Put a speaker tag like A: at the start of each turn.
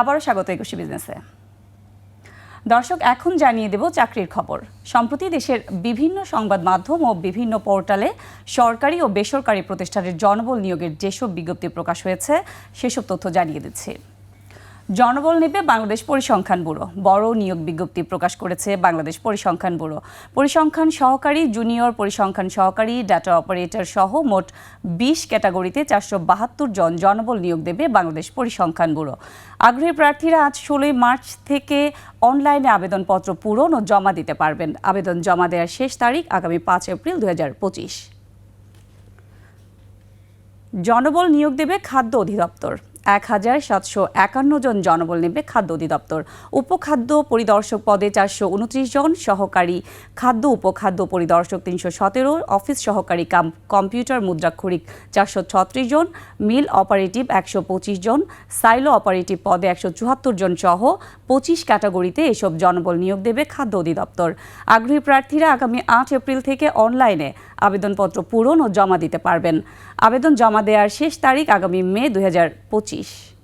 A: আবারও স্বাগত একুশে বিজনেসে। দর্শক, এখন জানিয়ে দেব চাকরির খবর। সম্প্রতি দেশের বিভিন্ন সংবাদ মাধ্যম ও বিভিন্ন পোর্টালে সরকারি ও বেসরকারি প্রতিষ্ঠানের জনবল নিয়োগের যেসব বিজ্ঞপ্তি প্রকাশ হয়েছে, সেসব তথ্য জানিয়ে দিচ্ছি। জনবল নেবে বাংলাদেশ পরিসংখ্যান ব্যুরো। বড় নিয়োগ বিজ্ঞপ্তি প্রকাশ করেছে বাংলাদেশ পরিসংখ্যান ব্যুরো। পরিসংখ্যান সহকারী, জুনিয়র পরিসংখ্যান সহকারী, ডাটা অপারেটর সহ মোট বিশ ক্যাটাগরিতে চারশো বাহাত্তর জন জনবল নিয়োগ দেবে বাংলাদেশ পরিসংখ্যান ব্যুরো। আগ্রহী প্রার্থীরা আজ ষোলোই মার্চ থেকে অনলাইনে আবেদনপত্র পূরণ ও জমা দিতে পারবেন। আবেদন জমা দেওয়ার শেষ তারিখ আগামী পাঁচ এপ্রিল দুহাজার পঁচিশ। জনবল নিয়োগ দেবে খাদ্য অধিদপ্তর। এক হাজার সাতশো একান্ন জন জনবল নেবে খাদ্য অধিদপ্তর। উপখাদ্য পরিদর্শক পদে চারশো উনত্রিশ জন সহকারী খাদ্য উপখাদ্য পরিদর্শক তিনশো সতেরো, অফিস সহকারী কাম কম্পিউটার মুদ্রাক্ষরিক চারশো ছত্রিশ জন, মিল অপারেটিভ একশো পঁচিশ জন, সাইলো অপারেটিভ পদে একশো চুয়াত্তর জন সহ পঁচিশ ক্যাটাগরিতে এসব জনবল নিয়োগ দেবে খাদ্য অধিদপ্তর। আগ্রহী প্রার্থীরা আগামী আট এপ্রিল থেকে অনলাইনে আবেদনপত্র পূরণ ও জমা দিতে পারবেন। আবেদন জমা দেওয়ার শেষ তারিখ আগামী মে দু হাজার পঁচিশ। X.